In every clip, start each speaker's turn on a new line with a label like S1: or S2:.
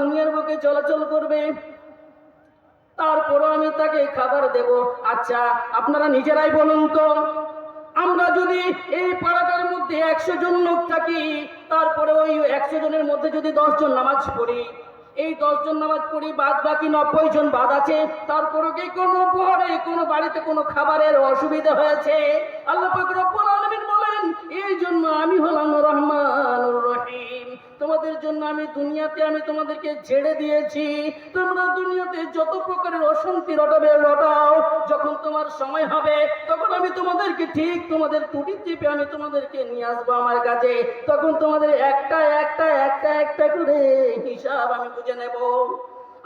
S1: দুনিয়ার বুকে চলাচল করবে। তারপরও আমি তাকে খাবার দেব। আচ্ছা আপনারা নিজেরাই বলুন তো, আমরা যদি এই পাড়াটার মধ্যে একশো জন লোক থাকি, তারপরে ওই একশো জনের মধ্যে যদি দশ জন নামাজ পড়ি, এই দশ জন নামাজ পড়ি বাদ বাকি নব্বই জন বাদ আছে তারপরে কি কোনো ঘরে কোনো বাড়িতে কোনো খাবারের অসুবিধা হয়েছে? আল্লাহ রব্বুল বলেন, এই জন্য আমি হলাম রহমানুর রহিম তোমাদের জন্য আমি দুনিয়াতে আমি তোমাদেরকে ছেড়ে দিয়েছি। তোমরা দুনিয়াতে যত প্রকারের অশান্তি রটাবে, রটাও। যখন তোমার সময় হবে, তখন আমি তোমাদেরকে ঠিক তোমাদের টুটি দ্বীপে আমি তোমাদেরকে নিয়ে আসব আমার কাছে। তখন তোমাদের একটা একটা একটা একটা করে হিসাব আমি বুঝে নেব।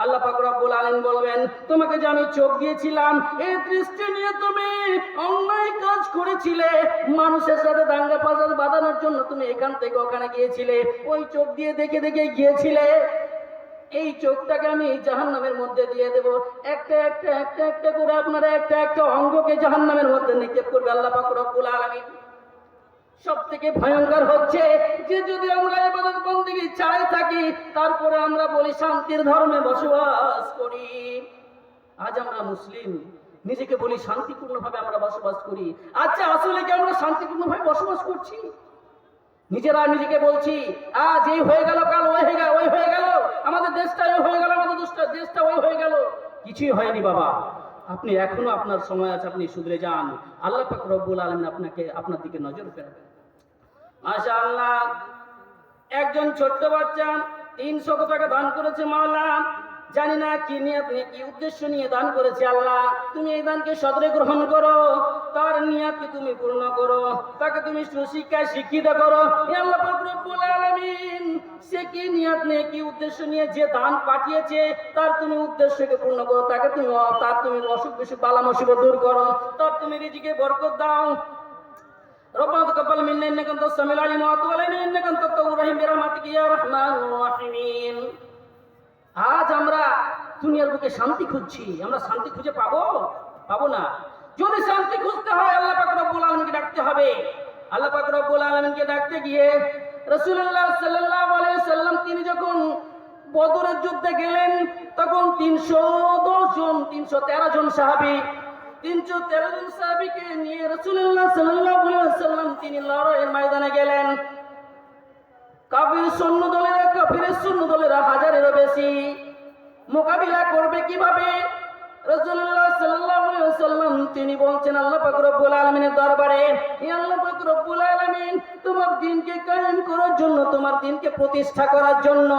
S1: আল্লাহ পাক রব্বুল আলামিন বলবেন, তোমাকে যে আমি চোখ দিয়েছিলাম এই দৃষ্টি নিয়ে তুমি অন্যায় কাজ করেছিলে। মানুষের সাথে দাঙ্গা ফাসাদ বাঁধানোর জন্য তুমি এখান থেকে ওখানে গিয়েছিলে। ওই চোখ দিয়ে দেখে দেখে গিয়েছিলে। এই চোখটাকে আমি জাহান্নামের মধ্যে দিয়ে দেব। একটা একটা একটা একটা করে আপনারা একটা একটা অঙ্গকে জাহান্নামের মধ্যে নিক্ষেপ করবে আল্লাহ পাক রব্বুল আলামিন। সব থেকে ভয়ঙ্কর হচ্ছে যে যদি আমরা এবাদত বন্দিগি চাই থাকি, তারপরে আমরা বলি শান্তির ধর্মে বসবাস করি। আজ আমরা মুসলিম, নিজেকে বলি শান্তিপূর্ণভাবে আমরা বসবাস করি। আচ্ছা আসলে কি আমরা শান্তিপূর্ণভাবে বসবাস করছি? নিজেরা নিজেকে বলছি, আজ এই হয়ে গেল, কাল ওই হয়ে গেল, ওই হয়ে গেল, আমাদের দেশটা ওই হয়ে গেল, আমাদের দেশটা দেশটা ওই হয়ে গেল। কিছুই হয়নি বাবা। আপনি এখনও আপনার সময় আছে, আপনি শুধরে যান। আল্লাহ পাক রব্বুল আলমিন আপনাকে আপনার দিকে নজর ফেরাবেন মাশা আল্লাহ একজন ছোট্ট বাচ্চা তিনশত টাকা দান করেছে মাওলা। জানি না কি নিয়ত নিয়ে কি উদ্দেশ্য নিয়ে দান করেছে আল্লাহ। তুমি এই দানকে সদরে গ্রহণ করো, তার নিয়াতকে তুমি পূর্ণ করো, তাকে তুমি সুশিক্ষায় শিক্ষিত করো। আল্লাহ রব্বুল আলামিন, সে কি নিয়ত নিয়ে, কি উদ্দেশ্য নিয়ে যে দান পাঠিয়েছে, তার তুমি উদ্দেশ্যকে পূর্ণ করো। তাকে তুমি তার তুমি অসুখ বিসুখ, বালা মুসিবত দূর করো। তার তুমি রিজিকে বরকত দাও। ربنا تقبل منا انك انت السميع العليم وتب علينا انك انت التواب الرحيم برحمتك يا رحمن الرحيم আজ আমরা দুনিয়ার বুকে শান্তি খুঁজছি আমরা শান্তি খুঁজে পাবো পাবো না যদি শান্তি খুঁজতে হয় আল্লাহ পাক রব্বুল আলামিনকে ডাকতে হবে আল্লাহ পাক রব্বুল আলামিনকে ডাকতে গিয়ে রাসূলুল্লাহ সাল্লাল্লাহু আলাইহি সাল্লাম তিনি যখন বদরের যুদ্ধে গেলেন তখন তিনশো দশ জন তিনশো তেরো জন সাহাবী তিনশো তেরো জন সাহাবীকে নিয়ে রাসূলুল্লাহ সাল্লাল্লাহু আলাইহি সাল্লাম তিনি লড়াইয়ের ময়দানে গেলেন। কাফির সৈন্য দলেরা কাফিরের সৈন্য দলেরা হাজারেরও বেশি মোকাবিলা করবে কীভাবে? রাসূলুল্লাহ সাল্লাল্লাহু আলাইহি ওয়াসাল্লাম তিনি বলছেন, আল্লাহ পাক রব্বুল আলামিনের দরবারে, হে আল্লাহ পাক রব্বুল আলামিন, তোমার দিনকে কায়েম করার জন্য, তোমার দিনকে প্রতিষ্ঠা করার জন্য,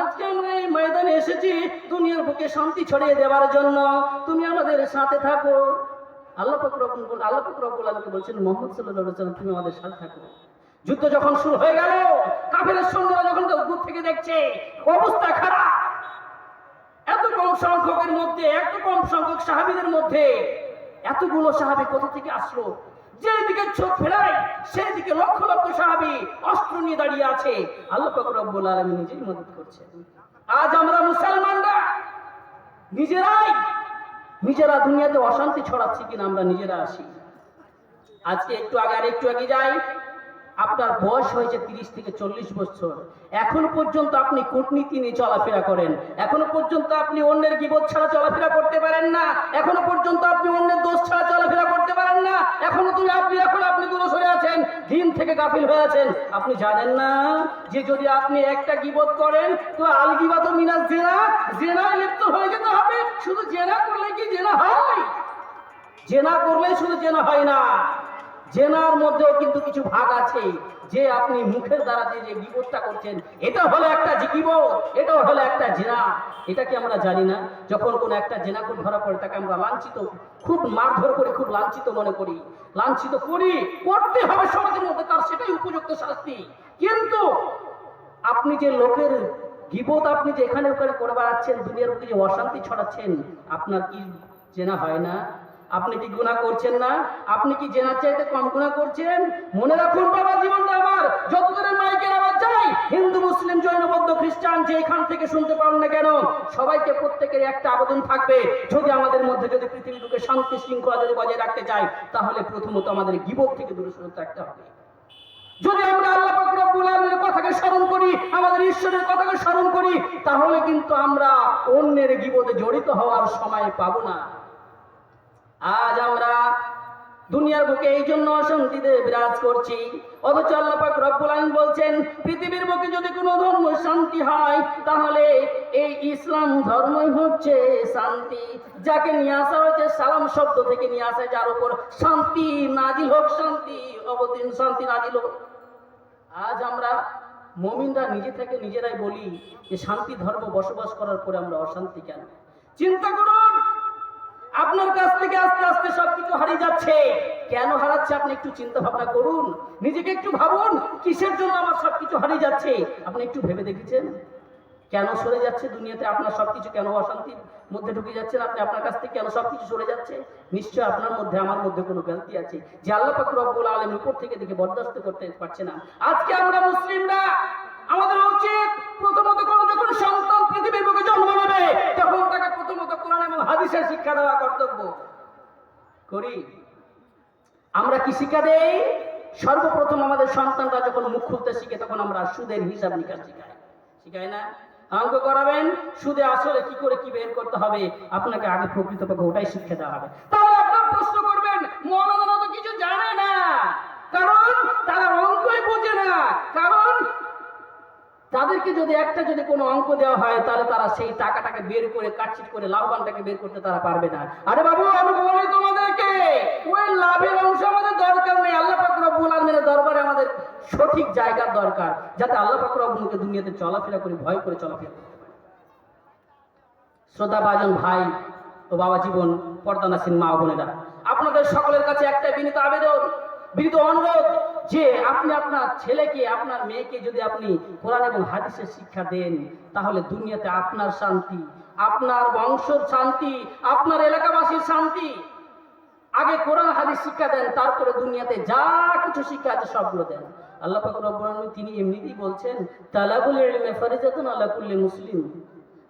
S1: আজকে আমরা এই ময়দানে এসেছি দুনিয়ার বুকে শান্তি ছড়িয়ে দেওয়ার জন্য। তুমি আমাদের সাথে থাকো। আল্লাহ পাক রব্বুল আল্লাহ পাক রব্বুল আলামিন বলছেন, মুহাম্মদ সাল্লাল্লাহু আলাইহি তুমি আমাদের সাথে থাকো। যুদ্ধ যখন শুরু হয়ে গেল, কাফেরের সৈন্যরা যখন দূর থেকে দেখছে, অবস্থা খারাপ। এত কম সংখ্যকের মধ্যে, এত কম সংখ্যক সাহাবীদের মধ্যে, এতগুলো সাহাবী কোথা থেকে আসলো? যেদিকে চোখ ফেরায় সেই দিকে লক্ষ লক্ষ সাহাবী অস্ত্র নিয়ে দাঁড়িয়ে আছে। আল্লাহ পাক রব্বুল আলামিন নিজেই মদত করছে আজ আমরা মুসলমানরা নিজেরাই নিজেরা দুনিয়াতে অশান্তি ছড়াচ্ছি কিনা আমরা নিজেরা আসি। আজকে একটু আগে আর একটু আগে যাই। আপনার বয়স হয়েছে তিরিশ থেকে চল্লিশ বছর। এখনও পর্যন্ত আপনি কূটনীতি নিয়ে চলাফেরা করেন। এখনও পর্যন্ত আপনি অন্যের গিবত ছাড়া চলাফেরা করতে পারেন না। এখনও পর্যন্ত আপনি অন্যের দোষ ছাড়া চলাফেরা করতে পারেন না। এখনও তুমি আপনি, এখন আপনি দূরে সরে আছেন। দিন থেকে গাফিল হয়ে আছেন। আপনি জানেন না যে যদি আপনি একটা গিবত করেন, তো আলগিবাত মিনাস জেনা জেনায় লিপ্ত হয়ে যেতে হবে। শুধু জেনা করলে কি জেনা হয়? জেনা করলে শুধু জেনা হয় না। জেনার মধ্যেও কিন্তু কিছু ভাগ আছে। যে আপনি মুখের দ্বারা যে যে বিপদটা করছেন, এটা হলো একটা জীবত এটাও হলো একটা জেনা। এটা কি আমরা জানি না? যখন কোনো একটা জেনা করে ধরা পড়ে, তাকে আমরা লাঞ্ছিত, খুব মারধর করে, খুব লাঞ্ছিত মনে করি। লাঞ্ছিত করি, করতে হবে সমাজের মধ্যে, তার সেটাই উপযুক্ত শাস্তি। কিন্তু আপনি যে লোকের গিবত আপনি যে এখানে ওখানে করে বেড়াচ্ছেন, দুনিয়ার মধ্যে যে অশান্তি ছড়াচ্ছেন, আপনার কি জেনা হয় না? আপনি কি গুণা করছেন না? আপনি কি জেনার চাইতে কম গুণা করছেন? মনে রাখুন বাবা, জীবনটা আমার। যতদিনের মাইকের আবার যাই হিন্দু, মুসলিম, জৈন, বৌদ্ধ, খ্রিস্টান যে এখান থেকে শুনতে পারেন না কেন, সবাইকে প্রত্যেকের একটা আবেদন থাকবে, যদি আমাদের মধ্যে যদি পৃথিবীর বুকে শান্তি শৃঙ্খলা যদি বজায় রাখতে চাই, তাহলে প্রথমত আমাদের গিবত থেকে দূরে সরে থাকতে হবে। যদি আমরা আল্লাহ রব্বুল আলামিনের কথাকে স্মরণ করি, আমাদের ঈশ্বরের কথাকে স্মরণ করি, তাহলে কিন্তু আমরা অন্যের গিবতে জড়িত হওয়ার সময় পাবো না। আজ আমরা দুনিয়ার বুকে এই জন্য অশান্তিতে বিরাজ করছি। অথচ আল্লাহ পাক রব্বুল আলামিন বলছেন, পৃথিবীর বুকে যদি কোনো ধর্ম শান্তি হয়, তাহলে এই ইসলাম ধর্মই হচ্ছে শান্তি। যাকে নিয়ে আসা হয়েছে সালাম শব্দ থেকে নিয়ে আসা, যার উপর শান্তি নাজিল হোক, শান্তি অবদিন শান্তি নাজিল হোক। আজ আমরা মমিনরা নিজে থেকে নিজেরাই বলি যে, শান্তি ধর্ম বসবাস করার পরে আমরা অশান্তি কেন? চিন্তা থেকে আস্তে আস্তে সবকিছু হারিয়ে যাচ্ছে। কেন হারাচ্ছে আপনি একটু চিন্তা ভাবনা করুন। নিজেকে একটু ভাবুন, কিসের জন্য আমার সবকিছু হারিয়ে যাচ্ছে? আপনি একটু ভেবে দেখেছেন? কেন সরে যাচ্ছে দুনিয়াতে? আপনার সবকিছু কেন অশান্তির মধ্যে ঢুকে যাচ্ছেন? আপনি আপনার কাছ থেকে কেন সবকিছু সরে যাচ্ছে? নিশ্চয় আপনার মধ্যে, আমার মধ্যে কোনো গলতি আছে যে আল্লাহ পাক রব্বুল আলম উপর থেকে দেখে বরদাস্ত করতে পারছে না। আজকে আমরা মুসলিমরা আমাদের উচিত প্রথমত কোনো যখন সন্তান পৃথিবীর বুকে জন্ম নেবে, তখন তাকে প্রথমত কোরআন এবং হাদিসের শিক্ষা দেওয়া কর্তব্য। করি। আমরা কি শিক্ষা দেই? সর্বপ্রথম আমাদের সন্তানরা যখন মুখ খুলতে শিখে, তখন আমরা সুদের হিসাব নিকাশ শিখাই। শিখাই না? অঙ্ক করাবেন, সুদে আসলে কি করে কি বের করতে হবে? আপনাকে আগে প্রকৃতপক্ষে ওটাই শিক্ষা দেওয়া হবে। তাহলে আপনার প্রশ্ন করবেন মৌলানা তো কিছু জানে না কারণ তারা অঙ্কই বোঝে না কারণ তাদেরকে যদি একটা যদি কোনো অঙ্ক দেওয়া হয়, তাহলে তারা সেই টাকাটাকে বের করে কাটছিট করে লাভবানটাকে বের করতে তারা পারবে না। আরে বাবু, আমি বলি তোমাদেরকে, ওই লাভের অংশ আমাদের দরকার নেই। আল্লাহ পাক রব্বুল আলামিনের দরবারে আমাদের সঠিক জায়গার দরকার, যাতে আল্লাহ পাক রব্বুলকে দুনিয়াতে চলাফেরা করে, ভয় করে চলাফেরা করতে পারে শ্রদ্ধা বাজন ভাই ও বাবা জীবন পর্দানাসীন মা বোনেরা, আপনাদের সকলের কাছে একটা বিনীত আবেদন। বিনীত অনুরোধ যে আপনি আপনার ছেলেকে, আপনার মেয়েকে যদি আপনি কোরআন এবং হাদিসের শিক্ষা দেন, তাহলে দুনিয়াতে আপনার শান্তি, আপনার বংশর শান্তি, আপনার এলাকাবাসীর শান্তি। আগে কোরআন, হাদিস শিক্ষা দেন, তারপরে দুনিয়াতে যা কিছু শিক্ষা আছে সবগুলো দেন। আল্লাহ পাক রব্বুল তিনি এমনিতেই বলছেন, তালাবুল ইলমে ফারিজাতুন আলা কুল্লি মুসলিম।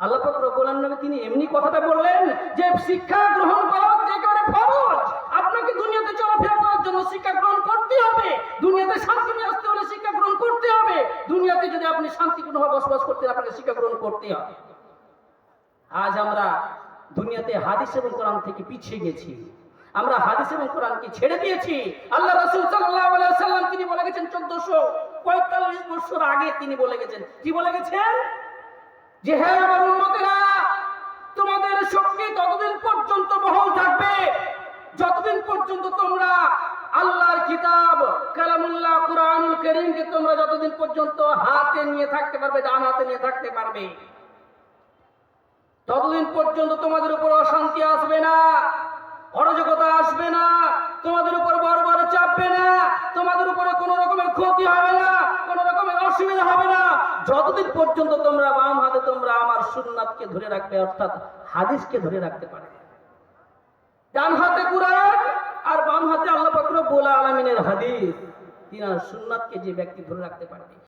S1: আল্লাহ পাক রব্বুল আলামিন তিনি এমনি কথাটা বললেন যে, শিক্ষা গ্রহণ করা একেবারে ফরজ। আপনাকে দুনিয়াতে চলাফেরা করার জন্য শিক্ষা গ্রহণ করতে হবে। দুনিয়াতে শান্তি নিয়ে আসতে হলে শিক্ষা গ্রহণ করতে হবে। দুনিয়াতে যদি আপনি শান্তিপূর্ণভাবে বসবাস করতে আপনাকে শিক্ষা গ্রহণ করতে হবে। আজ আমরা দুনিয়াতে হাদিস এবং কোরআন থেকে পিছিয়ে গেছি। আমরা হাদিস এবং কোরআনকে ছেড়ে দিয়েছি। আল্লাহ রাসূল সাল্লাল্লাহু আলাইহি সাল্লাম তিনি বলে গেছেন 1445 বছর আগে তিনি বলে গেছেন, কি বলে গেছেন? যে হ্যাঁ আমার উম্মতেরা, তোমাদের শক্তি ততদিন পর্যন্ত বহাল থাকবে। যতদিন পর্যন্ত তোমরা আল্লাহর কিতাব, কালামুল্লাহ, কুরআনুল কারীমকে তোমরা যতদিন পর্যন্ত হাতে নিয়ে থাকতে পারবে, ডান হাতে নিয়ে থাকতে পারবে, ততদিন পর্যন্ত তোমাদের উপর অশান্তি আসবে না, অরাজকতা আসবে না, তোমাদের উপর বড় বড় চাপবে না, তোমাদের উপরে কোনো রকমের ক্ষতি হবে না, কোনো রকমের অসুবিধা হবে না। যতদিন পর্যন্ত তোমরা বাম হাতে তোমরা আমার সুন্নাতকে ধরে রাখবে, অর্থাৎ হাদিসকে ধরে রাখতে পারবে। ডান হাতে কুরআন আর বাম হাতে আল্লাহ পাকুর বোলা আলামিনের হাদিস। তিনার সুন্নাতকে যে ব্যক্তি ধরে রাখতে পারবে।